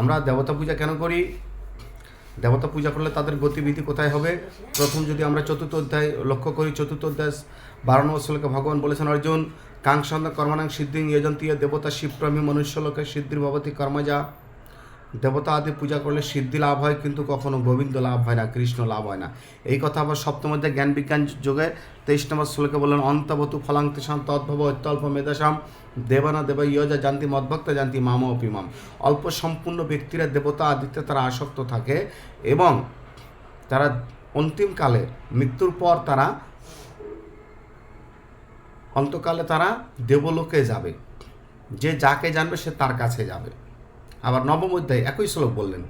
আমরা দেবতা পূজা কেন করি? দেবতা পূজা করলে তাদের গতিবিধি কোথায় হবে? প্রথম যদি আমরা চতুর্থ অধ্যায় লক্ষ্য করি, চতুর্থ অধ্যায় বারণ শ্লোকে ভগবান বলেছেন, অর্জুন কাংসন্দ কর্মানাং সিদ্ধি ইয়জন্তীয় দেবতা শিবপ্রেমী মনুষ্যলোকে সিদ্ধির ভবতী কর্মজা। দেবতা আদি পূজা করলে সিদ্ধি লাভ হয়, কিন্তু কখনো গোবিন্দ লাভ হয় না, কৃষ্ণ লাভ হয় না। এই কথা আবার সপ্তম অধ্যায় জ্ঞান বিজ্ঞান যোগে তেইশ নম্বর শ্লোকে বললেন, অন্তবতু ফলাংতিসাম তদ্ভব অত্যল্প মেধাসাম দেবানা দেব ইয়জা জানতি মদভক্ত জানতি মাম অপিমাম অল্প সম্পূর্ণ ব্যক্তিরা দেবতা আদিতে তারা আসক্ত থাকে এবং তারা অন্তিমকালে মৃত্যুর পর তারা অন্তকালে তারা দেবলোকে যাবে। যে যাকে জানবে সে তার কাছে যাবে। নবম অধ্যায় একই শ্লোক বললেন।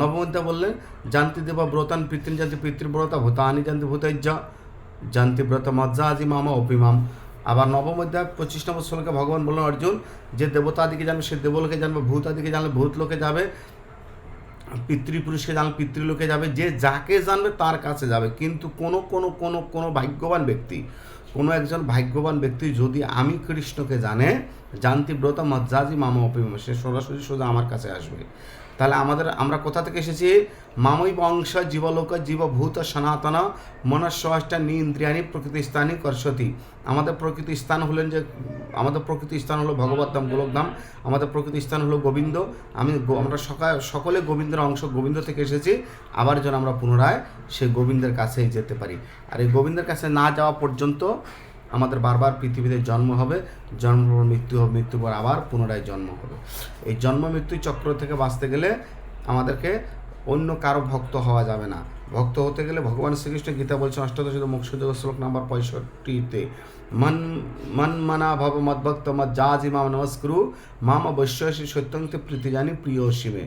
নবম অধ্যায় বললেন, জানতি দেবা ব্রতান পিতৃন জানতি পিতৃব্রতা ভূতানি জানতি ভূতৈজ্য জানতি ব্রত মজ্জা আজি মামা অপিমাম আবার নবম অধ্যায় পঁচিশ নম্বর শ্লোকে ভগবান বললেন, অর্জুন, যে দেবতা আদিকে জানবে, সে দেবলোকে জানবে, ভূত আদিকে জানলে ভূত লোকে যাবে, পিতৃপুরুষকে জানলে পিতৃলোকে যাবে, যে যাকে জানবে তার কাছে যাবে। কিন্তু কোনো কোনো কোনো কোনো ভাগ্যবান ব্যক্তি কোনো একজন ভাগ্যবান ব্যক্তি যদি আমি কৃষ্ণকে জানে জানতি ব্রত মজ্জাজি মামা অপিম সে সরাসরি সোজা আমার কাছে আসবে। তাহলে আমাদের, আমরা কোথা থেকে এসেছি? মামই বংশ জীবলোক, জীবভূত, সনাতন মনস্বাষ্টা নি ইন্দ্রিয়ানি প্রকৃতি স্থানই করসতি আমাদের প্রকৃতি স্থান হলেন যে, আমাদের প্রকৃতি স্থান হলো ভগবত ধাম গোলকধাম আমাদের প্রকৃতি স্থান হলো গোবিন্দ। আমি আমরা সকাল, সকলে গোবিন্দের অংশ, গোবিন্দ থেকে এসেছি। আবার যেন আমরা পুনরায় সেই গোবিন্দের কাছেই যেতে পারি। আর এই গোবিন্দের কাছে না যাওয়া পর্যন্ত আমাদের বারবার পৃথিবীতে জন্ম হবে জন্ম পর মৃত্যু হবে মৃত্যু পর আবার পুনরায় জন্ম হবে। এই জন্ম মৃত্যু চক্র থেকে বাঁচতে গেলে আমাদেরকে অন্য কারও ভক্ত হওয়া যাবে না। ভক্ত হতে গেলে ভগবান শ্রীকৃষ্ণ গীতা বলছেন, অষ্টাদশ মোক্ষযোগ শ্লোক নাম্বার পঁয়ষট্টিতে, মন মন মনা ভব মদ্ভক্ত মদ যা জি মাম নমস্কুরু, মাম অবশ্যই সত্যংতে প্রীতি জানি প্রিয় শিবে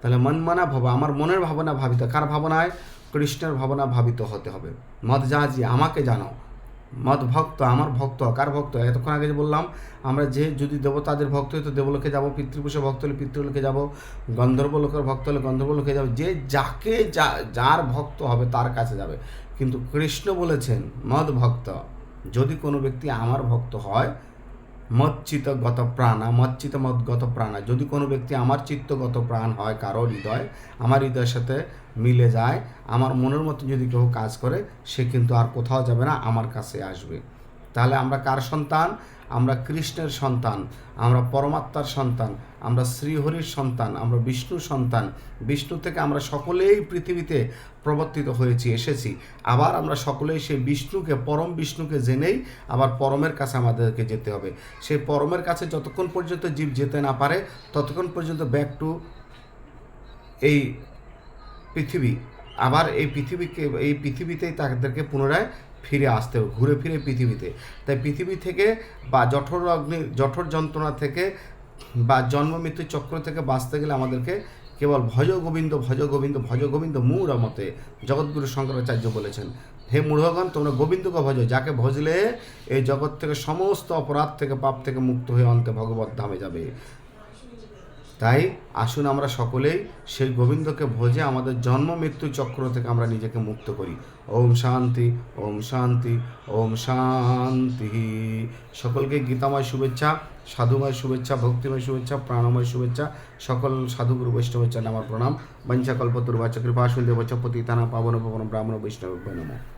তাহলে মন মানা ভব, আমার মনের ভাবনা ভাবিত, কার ভাবনায়? কৃষ্ণের ভাবনা ভাবিত হতে হবে। মদ জাহাজি আমাকে জানো। মদ ভক্ত, আমার ভক্ত, কার ভক্ত? এতক্ষণ আগে যে বললাম, আমরা যে যদি দেবতাদের ভক্ত হই, তো দেবলোকে যাব পিতৃপুষে ভক্ত হলে পিতৃলোকে যাব গন্ধর্ব লোকের ভক্ত হলে গন্ধর্ব লোকে যাবে, যে যাকে যা, যার ভক্ত হবে তার কাছে যাবে। কিন্তু কৃষ্ণ বলেছেন, মদ ভক্ত, যদি কোনো ব্যক্তি আমার ভক্ত হয় মচ্চিত গত প্রাণা মচ্চিত মদগত প্রাণা। যদি কোনো ব্যক্তি আমার চিত্তগত প্রাণ হয় কারও হৃদয়, আমার হৃদয়ের সাথে মিলে যায়, আমার মনের মতো যদি কেউ কাজ করে, সে কিন্তু আর কোথাও যাবে না, আমার কাছে আসবে। তাহলে আমরা কার সন্তান? আমরা কৃষ্ণের সন্তান, আমরা পরমাত্মার সন্তান, আমরা শ্রীহরির সন্তান, আমরা বিষ্ণুর সন্তান, বিষ্ণু থেকে আমরা সকলেই পৃথিবীতে প্রবর্তিত হয়েছি, এসেছি। আবার আমরা সকলেই সেই বিষ্ণুকে, পরম বিষ্ণুকে জেনেই আবার পরমের কাছে আমাদেরকে যেতে হবে। সেই পরমের কাছে যতক্ষণ পর্যন্ত জীব যেতে না পারে, ততক্ষণ পর্যন্ত ব্যাক টু এই পৃথিবী। আবার এই পৃথিবীকে, এই পৃথিবীতেই তাদেরকে পুনরায় ফিরে আসতে হবে, ঘুরে ফিরে পৃথিবীতে। তাই পৃথিবী থেকে বা জঠর অগ্নি, জঠর যন্ত্রণা থেকে বা জন্ম মৃত্যু চক্র থেকে বাঁচতে গেলে আমাদেরকে কেবল ভজ গোবিন্দ ভজ গোবিন্দ ভজ গোবিন্দ মূঢ় মতে জগৎগুরু শঙ্করাচার্য বলেছেন, হে মূঢ়গণ, তোমরা গোবিন্দকে ভজ, যাকে ভজলে এই জগৎ থেকে সমস্ত অপরাধ থেকে পাপ থেকে মুক্ত হয়ে অন্তে ভগবত ধামে যাবে। তাই আসুন আমরা সকলেই সেই গোবিন্দকে ভোজে আমাদের জন্ম মৃত্যু চক্র থেকে আমরা নিজেকে মুক্ত করি। ওম শান্তি ওম শান্তি ওম শান্তি। সকলকে গীতাময় শুভেচ্ছা, সাধুময় শুভেচ্ছা, ভক্তিময় শুভেচ্ছা, প্রাণময় শুভেচ্ছা, সকল সাধুগুরু বৈষ্ণবের আমার প্রণাম। বঞ্চা কল্পতুর্বাচ কৃপা সুন্দর পতি তানা পাবন পবন ব্রাহ্মণ, বৈষ্ণব, নমঃ।